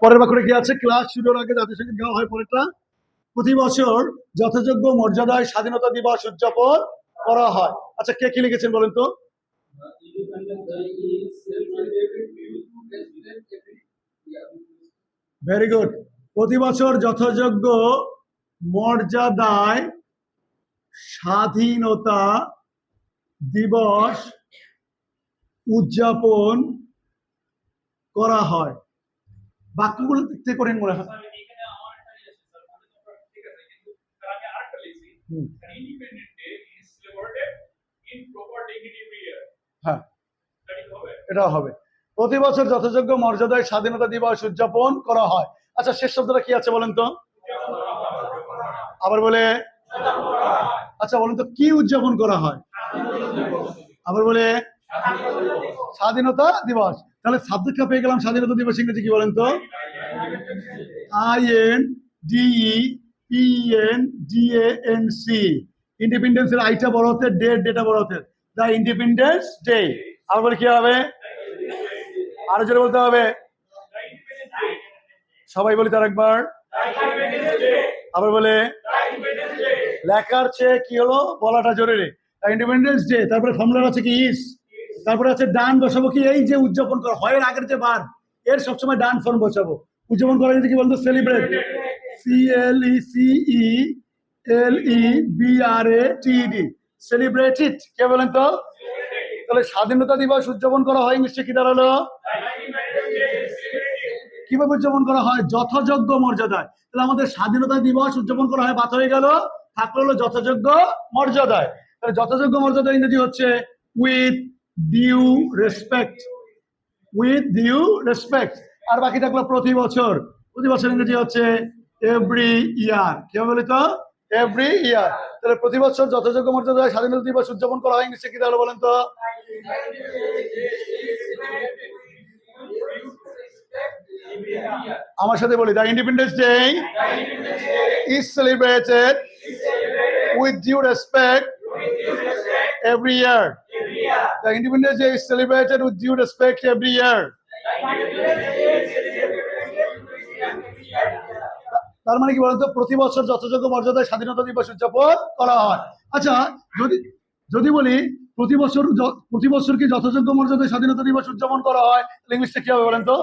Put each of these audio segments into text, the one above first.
পরের বাক্যে কি আছে? ক্লাস শুরুর আগে জাতিসংঘের গাওয়া হয় পরেরটা। প্রতি বছর যথাযোগ্য মর্যাদায় স্বাধীনতা দিবস উদযাপন করা হয়। আচ্ছা কে কি লিখেছেন বলেন তো. ভেরি গুড প্রতি বছর যথাযোগ্য মর্যাদায় স্বাধীনতা দিবস উদযাপন করা হয়। বাক্যগুলো দেখতে করেন মনে হয়। মানে হ্যাঁ। এটাও হবে। প্রতি বছর যথাযোগ্য মর্যাদায় স্বাধীনতা দিবস উদযাপন করা হয়। আচ্ছা শেষ শব্দটা কি আছে বলেন তো? আবার বলে আচ্ছা বলেন তো কি উদযাপন করা হয়? আবার বলে স্বাধীনতা দিবস। তাহলে সাবজেক্টটা পেয়ে গেলাম স্বাধীনতা দিবস ইংরেজি কি বলেন তো? I N D E P N D N C ইন্ডিপেন্ডেন্সের আইটা বড় হতে ডে ডেটা বড় হতে দ্য ইন্ডিপেন্ডেন্স ডে আবার বলে কি হবে? আরও জোরে বলতে হবে। সবাই বলি তার একবার। আবার বলে, লেখার চেয়ে কি হলো? বলাটা জরুরি। ইন্ডিপেন্ডেন্স ডে তারপরে ফর্মুলার আছে কি? ইস তারপরে আছে ডান বসাবো কি? এই যে উদযাপন করা হয় আগের যে বার, এর সবসময় ডান ফর্ম বসাবো। উদযাপন করা যদি কি বলতো? Celebrate C L E C E L E B R A T D celebrated কে বলেন তো? তাহলে স্বাধীনতা দিবস উদযাপন করা হয় ইংলিশে কি দাঁড়াল? কীভাবে উদযাপন করা হয়? যথাযোগ্য মর্যাদায় তাহলে আমাদের স্বাধীনতা দিবস উদযাপন করা হয় বাদ হয়ে গেল, থাকল হলো যথাযোগ্য মর্যাদায় তাহলে যথাযোগ্য মর্যাদা ইংরেজি হচ্ছে with due respect with due respect আর বাকি থাকল প্রতি বছর। প্রতি বছর ইংরেজি হচ্ছে এভরি ইয়ার কি হবে বলি তো এভরি ইয়ার তাহলে প্রতি বছর যথাযোগ্য মর্যাদায় স্বাধীনতা দিবস উদযাপন করা হয় ইংলিশে কি তাহলে বলেন তো? আমার সাথে বলি, the Independence Day is celebrated with due respect every year. The Independence Day is celebrated with due respect every year. তার মানে কি বলতো? প্রতি বছর যথাযোগ্য মর্যাদায় স্বাধীনতা দিবস উদযাপন করা হয়। আচ্ছা যদি যদি বলি প্রতি বছর প্রতি বছর কি যথাযোগ্য মর্যাদায় স্বাধীনতা দিবস উদযাপন করা হয় ইংলিশটা কি হবে বলেন তো?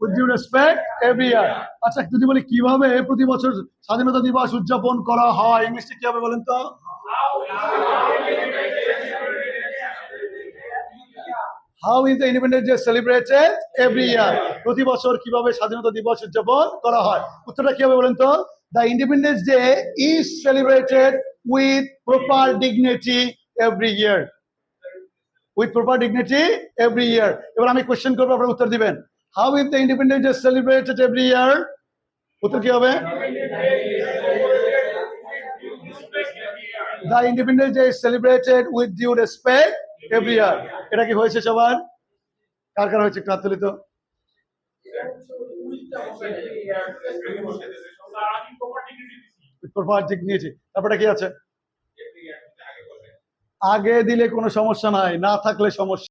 With due respect every year আচ্ছা যদি বলি কীভাবে প্রতি বছর স্বাধীনতা দিবস উদযাপন করা হয়, ইংলিশে কি হবে বলেন তো? How is the Independence Day celebrated every year প্রতি বছর কীভাবে স্বাধীনতা দিবস উদযাপন করা হয়? উত্তরটা কি হবে বলেন তো? The Independence Day is celebrated with proper dignity every year with proper dignity every year এবার আমি কোশ্চেন করব, আপনারা উত্তর দিবেন। How is the Independence Day celebrated every year উত্তর কি হবে the Independence Day celebrated with due respect every year এটা কি হয়েছে সবার? কার কার হয়েছে একটু হাত তুলি তো স্যার আমি প্রপার ডিগনিটি দিছি প্রপার ডিগনিটি তারপরে কি আছে? আগে দিলে কোনো সমস্যা নাই, না থাকলে সমস্যা